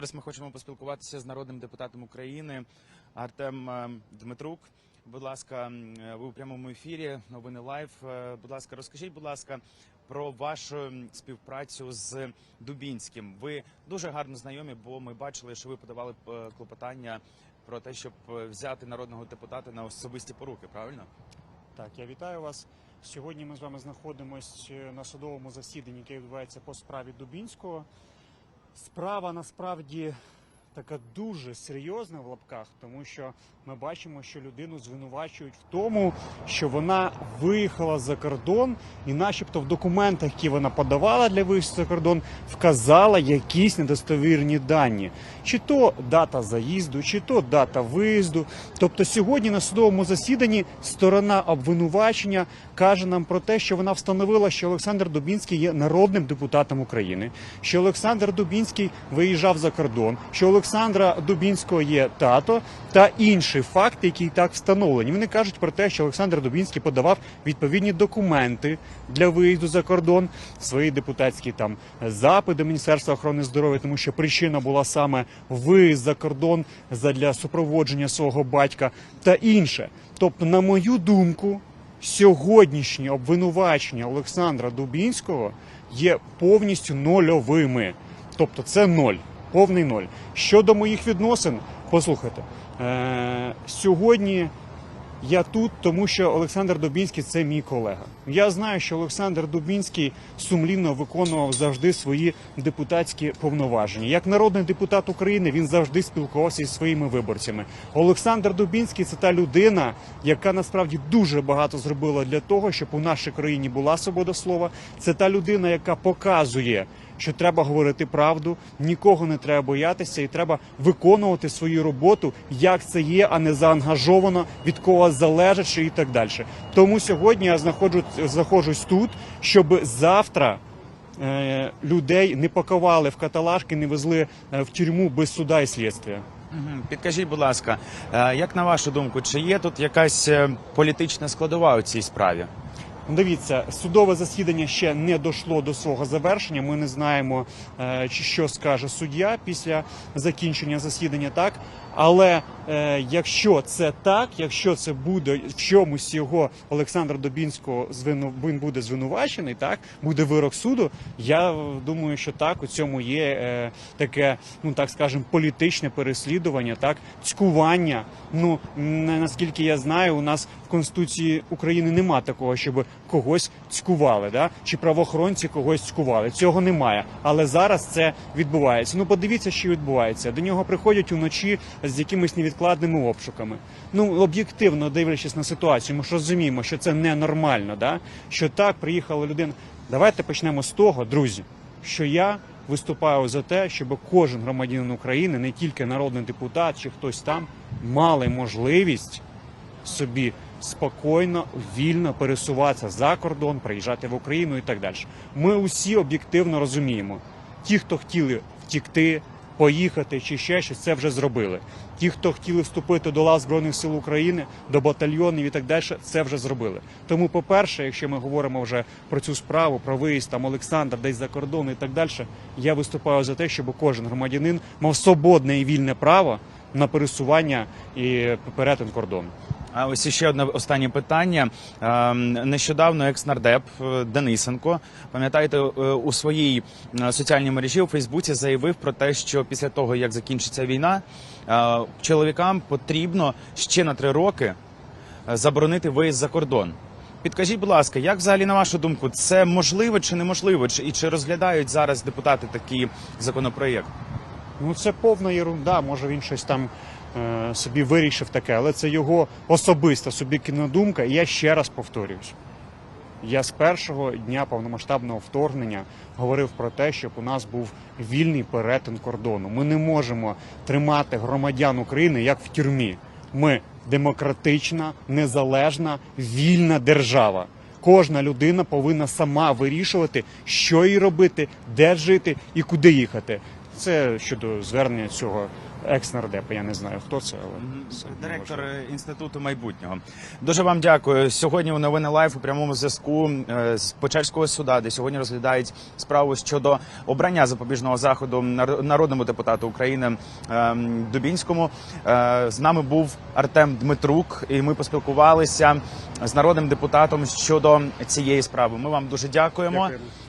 Зараз ми хочемо поспілкуватися з народним депутатом України Артем е, Дмитрук. Будь ласка, е, ви у прямому ефірі. Новини лайв. Е, Будь ласка, розкажіть, будь ласка, про вашу співпрацю з Дубінським. Ви дуже гарно знайомі, бо ми бачили, що ви подавали клопотання про те, щоб взяти народного депутата на особисті поруки. Правильно? Так, я вітаю вас. Сьогодні ми з вами знаходимося на судовому засіданні, яке відбувається по справі Дубінського. Справа насправді така дуже серйозна в лапках, тому що ми бачимо, що людину звинувачують в тому, що вона виїхала за кордон, і, начебто, в документах, які вона подавала для виїзду за кордон, вказала якісь недостовірні дані, чи то дата заїзду, чи то дата виїзду. Тобто сьогодні на судовому засіданні сторона обвинувачення каже нам про те, що вона встановила, що Олександр Дубінський є народним депутатом України, що Олександр Дубінський виїжджав за кордон, що у Олександра Дубінського є тато та інші факти, які і так встановлені. Вони кажуть про те, що Олександр Дубінський подавав відповідні документи для виїзду за кордон, свої депутатські там запити до Міністерства охорони здоров'я, тому що причина була саме виїзд за кордон задля супроводження свого батька та інше. Тобто, на мою думку, сьогоднішні обвинувачення Олександра Дубінського є повністю нульовими. Тобто це ноль, повний ноль. Щодо моїх відносин, послухайте, е- сьогодні я тут, тому що Олександр Дубінський це мій колега. Я знаю, що Олександр Дубінський сумлінно виконував завжди свої депутатські повноваження. Як народний депутат України він завжди спілкувався зі своїми виборцями. Олександр Дубінський це та людина, яка насправді дуже багато зробила для того, щоб у нашій країні була свобода слова. Це та людина, яка показує. Що треба говорити правду, нікого не треба боятися, і треба виконувати свою роботу, як це є, а не заангажовано від кого залежить і так далі. Тому сьогодні я знаходжу знаходжусь тут, щоб завтра е, людей не пакували в каталажки, не везли е, в тюрму без суда і слідства. Підкажіть, будь ласка, е, як на вашу думку, чи є тут якась політична складова у цій справі? Дивіться, судове засідання ще не дійшло до свого завершення. Ми не знаємо, е, що скаже суддя після закінчення засідання, так але е, якщо це так, якщо це буде в чомусь його Олександра Добінського звину він буде звинувачений, так буде вирок суду. Я думаю, що так у цьому є е, таке, ну так скажемо, політичне переслідування, так цькування. Ну на- наскільки я знаю, у нас в конституції України нема такого, щоб когось цькували, да чи правоохоронці когось цькували. Цього немає. Але зараз це відбувається. Ну подивіться, що відбувається. До нього приходять уночі з якимись невідкладними обшуками. Ну об'єктивно дивлячись на ситуацію, ми ж розуміємо, що це ненормально, да що так приїхала людина. Давайте почнемо з того, друзі, що я виступаю за те, щоб кожен громадянин України, не тільки народний депутат чи хтось там, мали можливість собі спокійно, вільно пересуватися за кордон, приїжджати в Україну і так далі. Ми усі об'єктивно розуміємо, ті, хто хотіли втікти, поїхати чи ще щось, це вже зробили. Ті, хто хотіли вступити до лав збройних сил України, до батальйонів і так далі, це вже зробили. Тому, по-перше, якщо ми говоримо вже про цю справу, про виїзд там Олександр десь за кордон і так далі, я виступаю за те, щоб кожен громадянин мав свободне і вільне право на пересування і перетин кордону. А ось ще одне останнє питання. Ем, Нещодавно екс-нардеп е, Денисенко, пам'ятаєте, е, у своїй е, соціальній мережі у Фейсбуці заявив про те, що після того, як закінчиться війна, чоловікам потрібно ще на три роки заборонити виїзд за кордон. Підкажіть, будь ласка, як взагалі на вашу думку, це можливо чи неможливо? І чи розглядають зараз депутати такий законопроєкт? Ну це повна єрунда. Може він щось там собі вирішив таке, але це його особиста суб'єктивна думка. І я ще раз повторююсь. Я з першого дня повномасштабного вторгнення говорив про те, щоб у нас був вільний перетин кордону. Ми не можемо тримати громадян України як в тюрмі. Ми демократична, незалежна, вільна держава. Кожна людина повинна сама вирішувати, що їй робити, де жити і куди їхати. Це щодо звернення цього екс-нардепа. Я не знаю, хто це, але це Директор інституту майбутнього. Дуже вам дякую. Сьогодні у новини лайф у прямому зв'язку е, з Печерського суда, де сьогодні розглядають справу щодо обрання запобіжного заходу нар- народному депутату України ем, Дубінському. Е, З нами був Артем Дмитрук, і ми поспілкувалися з народним депутатом щодо цієї справи. Ми вам дуже дякуємо. Дякуємо.